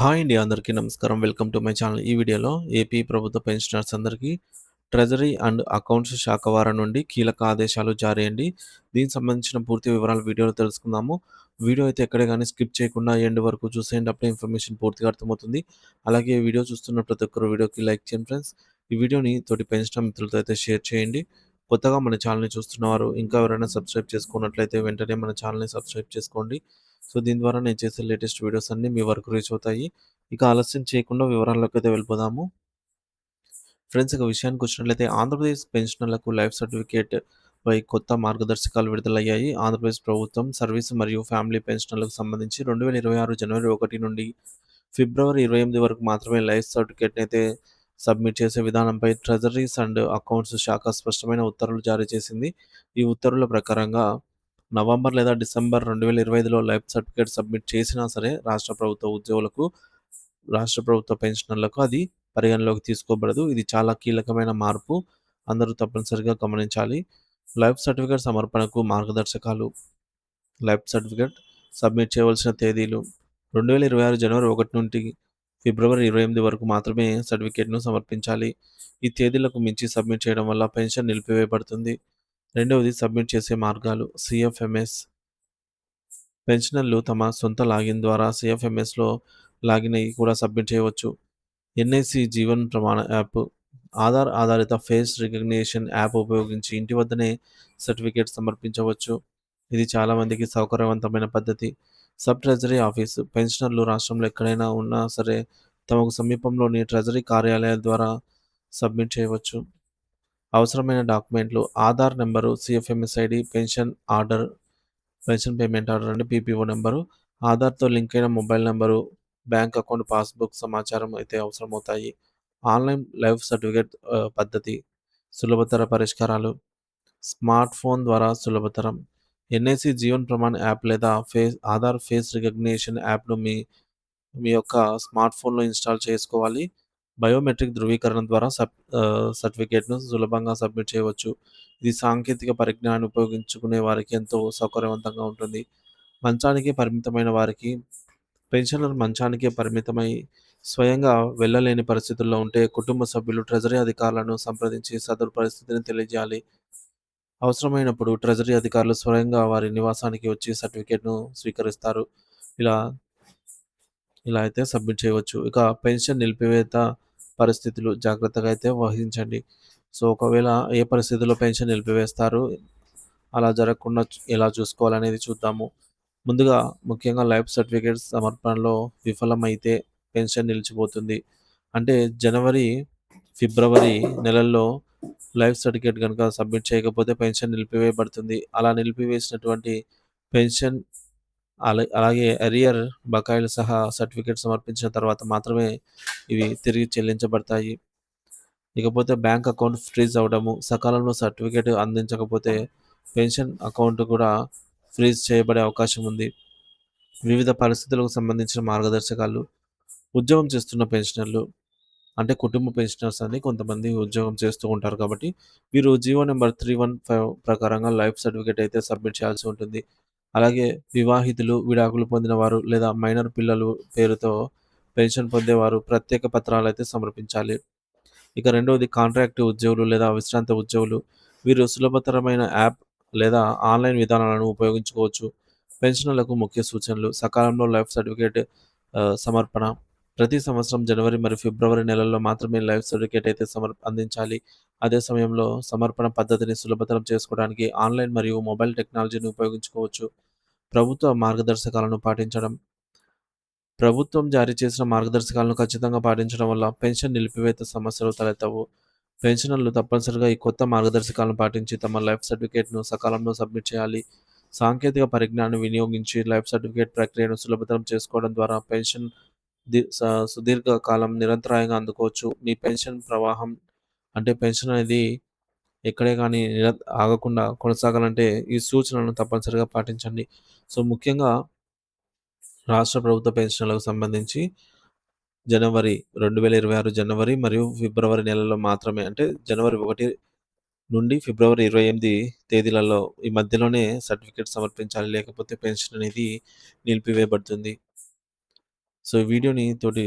Hi అండి అందరికీ నమస్కారం. Welcome to my channel. ఈ వీడియోలో ఏపీ ప్రభుత్వ పెన్షనర్స్ అందరికీ ట్రెజరీ అండ్ అకౌంట్స్ శాఖ వారి నుండి కీలక ఆదేశాలు జారీ అండి. దీనికి సంబంధించిన పూర్తి వివరాలు వీడియోలో తెలుసుకుందాము. వీడియో అయితే ఎక్కడే కానీ స్కిప్ చేయకుండా ఎండ్ వరకు చూసేయండి. అప్పుడే ఇన్ఫర్మేషన్ పూర్తిగా అర్థమవుతుంది. అలాగే వీడియో చూస్తున్న ప్రతి ఒక్కరు వీడియోకి లైక్ చేయండి ఫ్రెండ్స్. ఈ వీడియోని తోటి పెన్షన్ మిత్రులతో అయితే షేర్ చేయండి. కొత్తగా మన ఛానల్ని చూస్తున్నవారు ఇంకా ఎవరైనా సబ్స్క్రైబ్ చేసుకున్నట్లయితే వెంటనే మన ఛానల్ని సబ్స్క్రైబ్ చేసుకోండి. సో దీని ద్వారా నేను చేసే లేటెస్ట్ వీడియోస్ అన్నీ మీ వరకు రీచ్ అవుతాయి. ఇక ఆలస్యం చేయకుండా వివరాల్లోకి అయితే వెళ్ళిపోదాము. ఫ్రెండ్స్ ఇక విషయానికి వచ్చినట్లయితే ఆంధ్రప్రదేశ్ పెన్షనర్లకు లైఫ్ సర్టిఫికేట్ పై కొత్త మార్గదర్శకాలు విడుదలయ్యాయి. ఆంధ్రప్రదేశ్ ప్రభుత్వం సర్వీస్ మరియు ఫ్యామిలీ పెన్షనర్లకు సంబంధించి రెండు వేల ఇరవై ఆరు జనవరి ఒకటి నుండి ఫిబ్రవరి ఇరవై ఎనిమిది వరకు మాత్రమే లైఫ్ సర్టిఫికేట్ని అయితే సబ్మిట్ చేసే విధానంపై ట్రెజరీస్ అండ్ అకౌంట్స్ శాఖ స్పష్టమైన ఉత్తర్వులు జారీ చేసింది. ఈ ఉత్తర్వుల ప్రకారంగా నవంబర్ లేదా డిసెంబర్ రెండు వేల ఇరవై ఐదులో లైఫ్ సర్టిఫికేట్ సబ్మిట్ చేసినా సరే రాష్ట్ర ప్రభుత్వ ఉద్యోగులకు రాష్ట్ర ప్రభుత్వ పెన్షనర్లకు అది పరిగణలోకి తీసుకోబడదు. ఇది చాలా కీలకమైన మార్పు. అందరూ తప్పనిసరిగా గమనించాలి. లైఫ్ సర్టిఫికేట్ సమర్పణకు మార్గదర్శకాలు. లైఫ్ సర్టిఫికేట్ సబ్మిట్ చేయవలసిన తేదీలు. రెండు వేల ఇరవై ఆరు జనవరి ఒకటి నుండి ఫిబ్రవరి ఇరవై ఎనిమిది వరకు మాత్రమే సర్టిఫికేట్ను సమర్పించాలి. ఈ తేదీలకు మించి సబ్మిట్ చేయడం వల్ల పెన్షన్ నిలిపివేయబడుతుంది. రెండవది సబ్మిట్ చేసే మార్గాలు. సిఎఫ్ఎంఎస్ పెన్షనర్లు తమ సొంత లాగిన్ ద్వారా సిఎఫ్ఎంఎస్లో లాగిన్ అయ్యి కూడా సబ్మిట్ చేయవచ్చు. ఎన్ఐసి జీవన్ ప్రమాణ యాప్. ఆధార్ ఆధారిత ఫేస్ రికగ్నిషన్ యాప్ ఉపయోగించి ఇంటి వద్దనే సర్టిఫికేట్ సమర్పించవచ్చు. ఇది చాలామందికి సౌకర్యవంతమైన పద్ధతి. Sub treasury office. పెన్షనర్లు రాష్ట్రంలో ఎక్కడైనా ఉన్నా సరే తమకు సమీపంలోని ట్రెజరీ కార్యాలయాల ద్వారా సబ్మిట్ చేయవచ్చు. అవసరమైన డాక్యుమెంట్లు Aadhaar number CFMS ID pension order pension payment order అంటే పీపీఓ నెంబరు ఆధార్తో లింక్ అయిన mobile number bank account passbook సమాచారం అయితే అవసరమవుతాయి. ఆన్లైన్ లైఫ్ సర్టిఫికేట్ పద్ధతి సులభతర పరిష్కారాలు స్మార్ట్ ఫోన్ ద్వారా సులభతరం. ఎన్ఐసి జీవన్ ప్రమాణ్ యాప్ లేదా ఫేస్ ఆధార్ ఫేస్ రికగ్నిషన్ యాప్ను మీ మీ యొక్క స్మార్ట్ ఫోన్లో ఇన్స్టాల్ చేసుకోవాలి. బయోమెట్రిక్ ధృవీకరణ ద్వారా సబ్ సర్టిఫికేట్ను సులభంగా సబ్మిట్ చేయవచ్చు. ఇది సాంకేతిక పరిజ్ఞానాన్ని ఉపయోగించుకునే వారికి ఎంతో సౌకర్యవంతంగా ఉంటుంది. మంచానికి పరిమితమైన వారికి పెన్షనర్ మంచానికే పరిమితమై స్వయంగా వెళ్ళలేని పరిస్థితుల్లో ఉంటే కుటుంబ సభ్యులు ట్రెజరీ అధికారులను సంప్రదించి సదరు పరిస్థితిని తెలియజేయాలి. అవసరమైనప్పుడు ట్రెజరీ అధికారులు స్వయంగా వారి నివాసానికి వచ్చి సర్టిఫికేట్ను స్వీకరిస్తారు. ఇలా ఇలా అయితే సబ్మిట్ చేయవచ్చు. ఇక పెన్షన్ నిలిపివేత పరిస్థితులు జాగ్రత్తగా అయితే వహించండి. సో ఒకవేళ ఏ పరిస్థితుల్లో పెన్షన్ నిలిపివేస్తారు? అలా జరగకుండా ఎలా చూసుకోవాలనేది చూద్దాము. ముందుగా ముఖ్యంగా లైఫ్ సర్టిఫికేట్ సమర్పణలో విఫలమైతే పెన్షన్ నిలిచిపోతుంది. అంటే జనవరి ఫిబ్రవరి నెలల్లో లైఫ్ సర్టిఫికేట్ కనుక సబ్మిట్ చేయకపోతే పెన్షన్ నిలిపివేయబడుతుంది. అలా నిలిపివేసినటువంటి పెన్షన్ అలా అలాగే అరియర్ బకాయిలు సహా సర్టిఫికేట్ సమర్పించిన తర్వాత మాత్రమే ఇవి తిరిగి చెల్లించబడతాయి. ఇకపోతే బ్యాంక్ అకౌంట్ ఫ్రీజ్ అవడము సకాలంలో సర్టిఫికేట్ అందించకపోతే పెన్షన్ అకౌంట్ కూడా ఫ్రీజ్ చేయబడే అవకాశం ఉంది. వివిధ పరిస్థితులకు సంబంధించిన మార్గదర్శకాలు ఉద్యోగం చేస్తున్న పెన్షనర్లు అంటే కుటుంబ పెన్షనర్స్ అని కొంతమంది ఉద్యోగం చేస్తూ ఉంటారు కాబట్టి వీరు GO number three one five ప్రకారంగా లైఫ్ సర్టిఫికేట్ అయితే సబ్మిట్ చేయాల్సి ఉంటుంది. అలాగే వివాహితులు విడాకులు పొందిన వారు లేదా మైనర్ పిల్లలు పేరుతో పెన్షన్ పొందేవారు ప్రత్యేక పత్రాలు అయితే సమర్పించాలి. ఇక రెండవది కాంట్రాక్ట్ ఉద్యోగులు లేదా విశ్రాంత ఉద్యోగులు. వీరు సులభతరమైన యాప్ లేదా ఆన్లైన్ విధానాలను ఉపయోగించుకోవచ్చు. పెన్షన్లకు ముఖ్య సూచనలు సకాలంలో లైఫ్ సర్టిఫికేట్ సమర్పణ ప్రతి సంవత్సరం జనవరి మరియు ఫిబ్రవరి నెలల్లో మాత్రమే లైఫ్ సర్టిఫికేట్ అయితే సమర్ అందించాలి. అదే సమయంలో సమర్పణ పద్ధతిని సులభతరం చేసుకోవడానికి ఆన్లైన్ మరియు మొబైల్ టెక్నాలజీని ఉపయోగించుకోవచ్చు. ప్రభుత్వ మార్గదర్శకాలను పాటించడం. ప్రభుత్వం జారీ చేసిన మార్గదర్శకాలను ఖచ్చితంగా పాటించడం వల్ల పెన్షన్ నిలిపివేత సమస్యలు తలెత్తవు. పెన్షనర్లు తప్పనిసరిగా ఈ కొత్త మార్గదర్శకాలను పాటించి తమ లైఫ్ సర్టిఫికేట్ను సకాలంలో సబ్మిట్ చేయాలి. సాంకేతిక పరిజ్ఞానాన్ని వినియోగించి లైఫ్ సర్టిఫికేట్ ప్రక్రియను సులభతరం చేసుకోవడం ద్వారా పెన్షన్ సుదీర్ఘ కాలం నిరంతరాయంగా అందుకోవచ్చు. మీ పెన్షన్ ప్రవాహం అంటే పెన్షన్ అనేది ఎక్కడే కానీ నిర ఆగకుండా కొనసాగాలంటే ఈ సూచనలను తప్పనిసరిగా పాటించండి. సో ముఖ్యంగా రాష్ట్ర ప్రభుత్వ పెన్షన్లకు సంబంధించి జనవరి రెండు వేల ఇరవై ఆరు జనవరి మరియు ఫిబ్రవరి నెలలో మాత్రమే అంటే జనవరి ఒకటి నుండి ఫిబ్రవరి ఇరవై ఎనిమిది తేదీలలో ఈ మధ్యలోనే సర్టిఫికేట్ సమర్పించాలి. లేకపోతే పెన్షన్ అనేది నిలిపివేయబడుతుంది. సో, ఈ వీడియోని తోటి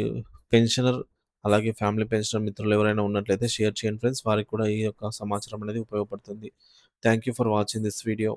పెన్షనర్ అలాగే ఫ్యామిలీ పెన్షనర్ మిత్రులు ఎవరైనా ఉన్నట్లయితే షేర్ చేయండి ఫ్రెండ్స్. వారికి కూడా ఈ యొక్క సమాచారం అనేది ఉపయోగపడుతుంది. Thank you for watching this video.